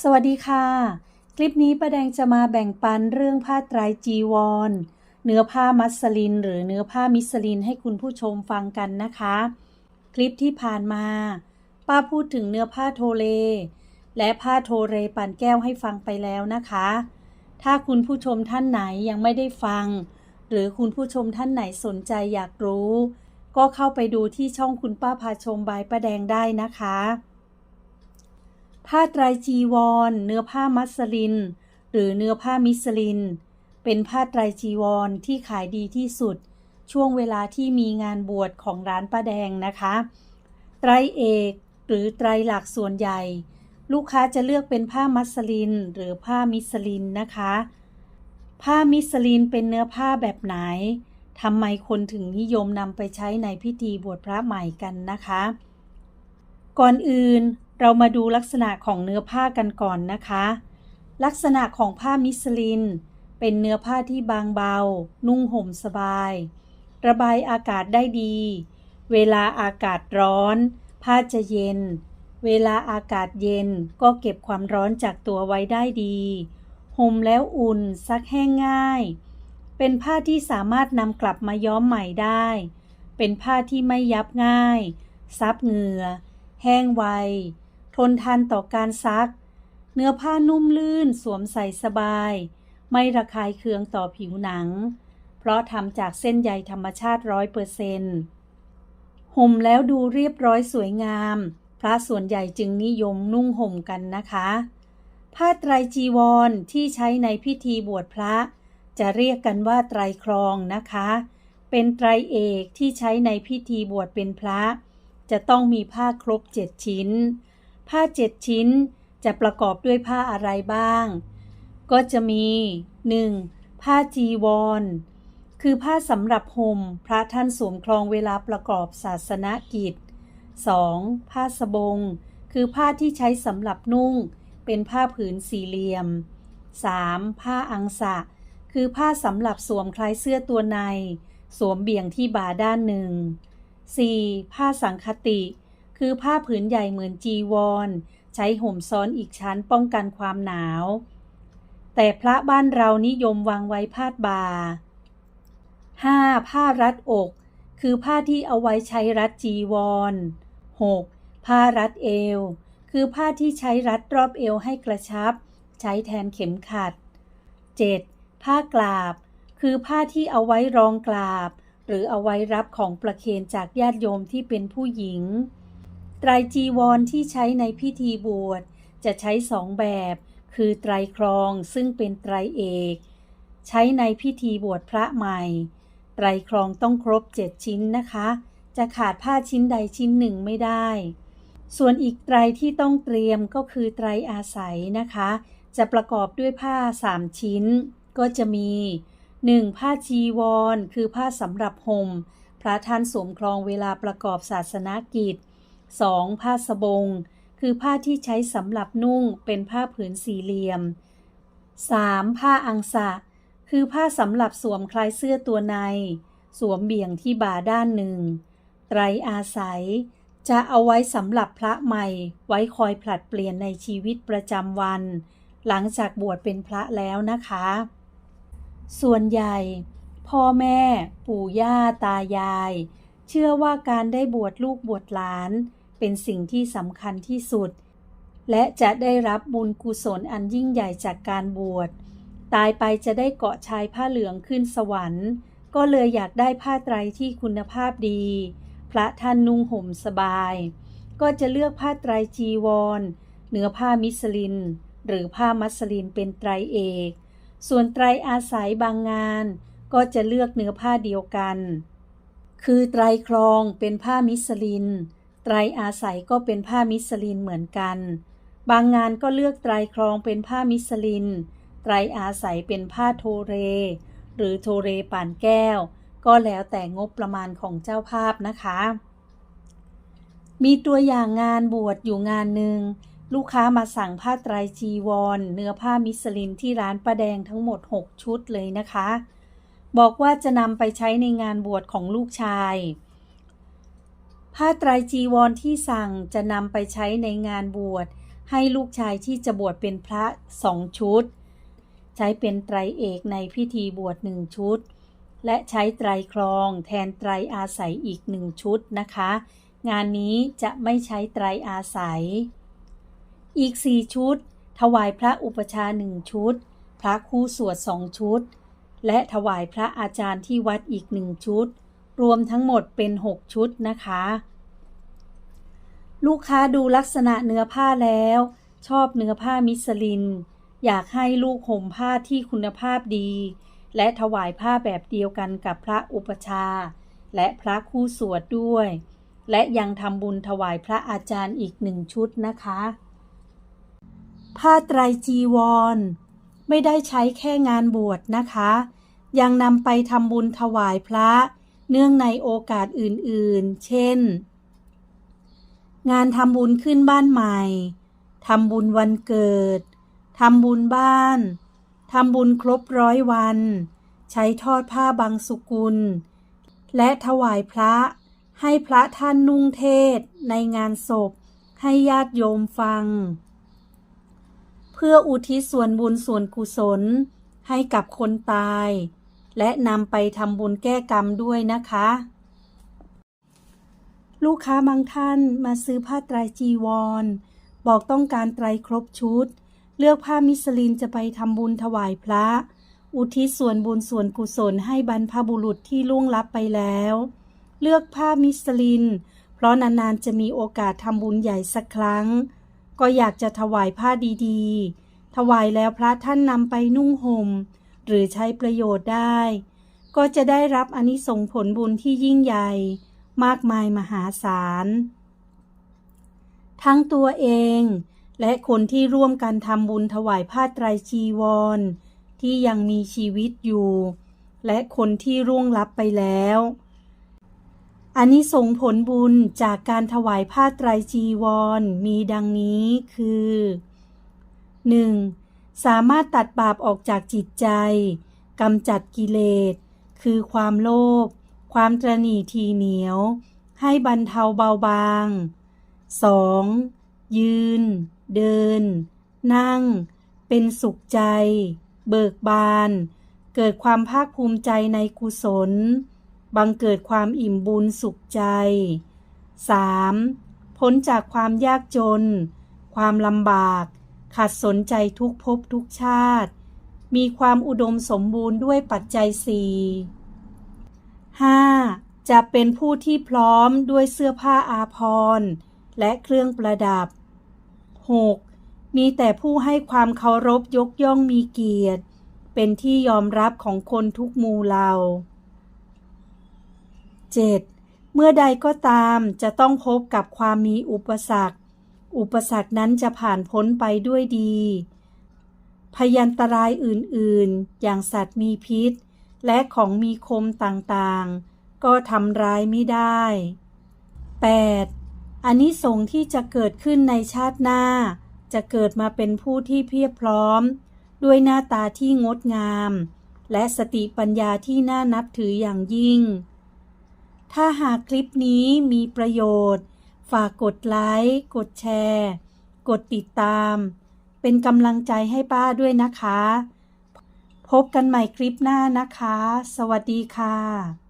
สวัสดีค่ะ คลิปนี้ประแดงจะมาแบ่งปันเรื่องผ้าไตรจีวร เนื้อผ้ามัสลิน หรือเนื้อผ้ามิสลินให้คุณผู้ชมฟังกันนะคะ คลิปที่ผ่านมา ป้าพูดถึงเนื้อผ้าโทเล และผ้าโทเรปั่นแก้วให้ฟังไปแล้วนะคะ ถ้าคุณผู้ชมท่านไหนยังไม่ได้ฟัง หรือคุณผู้ชมท่านไหนสนใจอยากรู้ ก็เข้าไปดูที่ช่องคุณป้าพาชมบายป้าแดงได้นะคะ ผ้าไตรจีวร เนื้อผ้ามัสลิน หรือเนื้อผ้ามิสลิน เป็นผ้าไตรจีวรที่ขายดีที่สุด ช่วงเวลาที่มีงานบวชของร้านป้าแดงนะคะ ไตรเอกหรือไตรหลักส่วนใหญ่ ลูกค้าจะเลือกเป็นผ้ามัสลิน หรือผ้ามิสลินนะคะ ผ้ามิสลินเป็นเนื้อผ้าแบบไหนทำไมคนถึงนิยมนำไปใช้ในพิธีบวชพระใหม่กันนะคะ ก่อนอื่น เรามาดูลักษณะของเนื้อผ้ากันก่อนนะคะ ลักษณะของผ้ามิสลิน เป็นเนื้อผ้าที่บางเบา นุ่งห่มสบาย ระบายอากาศได้ดี เวลาอากาศร้อน ผ้าจะเย็น เวลาอากาศเย็นก็เก็บความร้อนจากตัวไว้ได้ดีห่มแล้วอุ่นซักแห้งง่าย เป็นผ้าที่สามารถนำกลับมาย้อมใหม่ได้ เป็นผ้าที่ไม่ยับง่าย ซับเหงื่อ แห้งไว ทนทานต่อการซัก เนื้อผ้านุ่มลื่นสวมใส่สบาย ไม่ระคายเคืองต่อผิวหนัง เพราะทำจากเส้นใยธรรมชาติร้อยเปอร์เซนต์ห่มแล้วดูเรียบร้อยสวยงาม พระส่วนใหญ่จึงนิยมนุ่งห่มกันนะคะ ผ้าไตรจีวรที่ใช้ในพิธีบวชพระ จะเรียกกันว่าไตรครองนะคะ เป็นไตรเอกที่ใช้ในพิธีบวชเป็นพระ จะต้องมีผ้าครบเจ็ดชิ้น ผ้าเจ็ดชิ้นจะประกอบด้วยผ้าอะไรบ้าง ก็จะมี 1. ผ้าจีวร คือผ้าสำหรับห่มพระท่านสวมคลองเวลาประกอบศาสนกิจ 2. ผ้าสบง คือผ้าที่ใช้สำหรับนุ่ง เป็นผ้าผืนสี่เหลี่ยม 3. ผ้าอังสะ คือผ้าสำหรับสวมคล้ายเสื้อตัวใน สวมเบี่ยงที่บ่าด้านหนึ่ง 4. ผ้าสังคติ คือผ้าผืนใหญ่เหมือนจีวร ใช้ห่มซ้อนอีกชั้นป้องกันความหนาว แต่พระบ้านเรานิยมวางไว้พาดบ่า 5. ผ้ารัดอก คือผ้าที่เอาไว้ใช้รัดจีวร 6. ผ้ารัดเอว คือผ้าที่ใช้รัดรอบเอวให้กระชับ ใช้แทนเข็มขัด 7. ผ้ากลาบ คือผ้าที่เอาไว้รองกลาบ หรือเอาไว้รับของประเคนจากญาติโยมที่เป็นผู้หญิง ไตรจีวรที่ใช้ในพิธีบวชจะใช้สองแบบ คือไตรครองซึ่งเป็นไตรเอก ใช้ในพิธีบวชพระใหม่ ไตรครองต้องครบเจ็ดชิ้นนะคะ จะขาดผ้าชิ้นใดชิ้นหนึ่งไม่ได้ ส่วนอีกไตรที่ต้องเตรียมก็คือไตรอาศัยนะคะ จะประกอบด้วยผ้าสามชิ้น ก็จะมี 1. ผ้าจีวร คือผ้าสำหรับห่มพระท่านสวมครองเวลาประกอบศาสนกิจ 2. ผ้าสบง คือผ้าที่ใช้สำหรับนุ่งเป็นผ้าผืนสี่เหลี่ยม 3. ผ้าอังสะ คือผ้าสำหรับสวมคล้ายเสื้อตัวใน สวมเบี่ยงที่บ่าด้านหนึ่ง ไตรอาศัย จะเอาไว้สำหรับพระใหม่ ไว้คอยผลัดเปลี่ยนในชีวิตประจำวัน หลังจากบวชเป็นพระแล้วนะคะ ส่วนใหญ่ พ่อแม่ ปู่ย่า ตายาย เชื่อว่าการได้บวชลูกบวชหลาน เป็นสิ่งที่สำคัญที่สุด และจะได้รับบุญกุศลอันยิ่งใหญ่จากการบวช ตายไปจะได้เกาะชายผ้าเหลืองขึ้นสวรรค์ ก็เลยอยากได้ผ้าไตรที่คุณภาพดี พระท่านนุ่งห่มสบาย ก็จะเลือกผ้าไตรจีวรเนื้อผ้ามิสลิน หรือผ้ามัสลินเป็นไตรเอก ส่วนไตรอาศัยบางงาน ก็จะเลือกเนื้อผ้าเดียวกัน คือไตรครองเป็นผ้ามิสลิน ไตรอาศัยก็เป็นผ้ามิสลินเหมือนกัน บางงานก็เลือกไตรครองเป็นผ้ามิสลิน ไตรอาศัยเป็นผ้าโทเร หรือโทเรป่านแก้ว ก็แล้วแต่งบประมาณของเจ้าภาพนะคะ มีตัวอย่างงานบวชอยู่งานหนึ่งลูกค้ามาสั่งผ้าไตรจีวร เนื้อผ้ามิสลินที่ร้านประแดงทั้งหมด 6 ชุดเลยนะคะ บอกว่าจะนำไปใช้ในงานบวชของลูกชาย ผ้าไตรจีวรที่สั่งจะนำไปใช้ในงานบวช ให้ลูกชายที่จะบวชเป็นพระสองชุด ใช้เป็นไตรเอกในพิธีบวชหนึ่งชุด และใช้ไตรครองแทนไตรอาศัยอีกหนึ่งชุดนะคะ งานนี้จะไม่ใช้ไตรอาศัย อีกสี่ชุด ถวายพระอุปชาหนึ่งชุด พระคู่สวดสองชุด และถวายพระอาจารย์ที่วัดอีกหนึ่งชุด รวมทั้งหมดเป็นหกชุดนะคะ ลูกค้าดูลักษณะเนื้อผ้าแล้ว ชอบเนื้อผ้ามิสลิน อยากให้ลูกห่มผ้าที่คุณภาพดี และถวายผ้าแบบเดียวกันกับพระอุปชา และพระคู่สวดด้วย และยังทำบุญถวายพระอาจารย์อีกหนึ่งชุดนะคะ ผ้าไตรจีวร ไม่ได้ใช้แค่งานบวชนะคะ ยังนำไปทำบุญถวายพระ เนื่องในโอกาสอื่นๆ เช่น งานทำบุญขึ้นบ้านใหม่ ทำบุญวันเกิด ทำบุญบ้าน ทำบุญครบร้อยวัน ใช้ทอดผ้าบางสุกุล และถวายพระให้พระท่านนุ่งเทศในงานศพ ให้ญาติโยมฟัง เพื่ออุทิศส่วนบุญส่วนกุศลให้กับคนตาย และนำไปทำบุญแก้กรรมด้วยนะคะ ลูกค้าบางท่านมาซื้อผ้าไตรจีวร บอกต้องการไตรครบชุด เลือกผ้ามิสลินจะไปทำบุญถวายพระ อุทิศส่วนบุญส่วนกุศลให้บรรพบุรุษที่ล่วงลับไปแล้ว เลือกผ้ามิสลิน เพราะนานๆจะมีโอกาสทำบุญใหญ่สักครั้ง ก็อยากจะถวายผ้าดีๆ ถวายแล้วพระท่านนำไปนุ่งห่ม หรือใช้ประโยชน์ได้ ก็จะได้รับอนิสงส์ผลบุญที่ยิ่งใหญ่ มากมายมหาศาล ทั้งตัวเอง และคนที่ร่วมกันทำบุญถวายผ้าไตรจีวร ที่ยังมีชีวิตอยู่ และคนที่ร่วงลับไปแล้วอานิสงส์ผลบุญจากการถวายผ้าไตรจีวรมีดังนี้คือ 1. สามารถตัดบาปออกจากจิตใจกำจัดกิเลส คือความโลภความตรณีทีเหนียว ให้บรรเทาเบาบาง 2. ยืน เดิน นั่ง เป็นสุขใจ เบิกบาน เกิดความภาคภูมิใจในกุศล บังเกิดความอิ่มบุญสุขใจ 3. พ้นจากความยากจน ความลำบาก ขัดสนใจทุกภพทุกชาติ มีความอุดมสมบูรณ์ด้วยปัจจัยสี่ 5. จะเป็นผู้ที่พร้อมด้วยเสื้อผ้าอาภรณ์และเครื่องประดับ 6. มีแต่ผู้ให้ความเคารพยกย่องมีเกียรติ เป็นที่ยอมรับของคนทุกหมู่เหล่า 7. เมื่อใดก็ตามจะต้องพบกับความมีอุปสรรค อุปสรรคนั้นจะผ่านพ้นไปด้วยดี พยันตรายอื่นๆ อย่างสัตว์มีพิษ และของมีคมต่างๆ ก็ทำร้ายไม่ได้ 8. อันนี้สงส์ที่จะเกิดขึ้นในชาติหน้า จะเกิดมาเป็นผู้ที่เพียบพร้อม ด้วยหน้าตาที่งดงาม และสติปัญญาที่น่านับถืออย่างยิ่ง ถ้าหากคลิปนี้มีประโยชน์ ฝากกดไลค์กดแชร์ กดติดตาม เป็นกำลังใจให้ป้าด้วยนะคะ พบกันใหม่คลิปหน้านะคะ สวัสดีค่ะ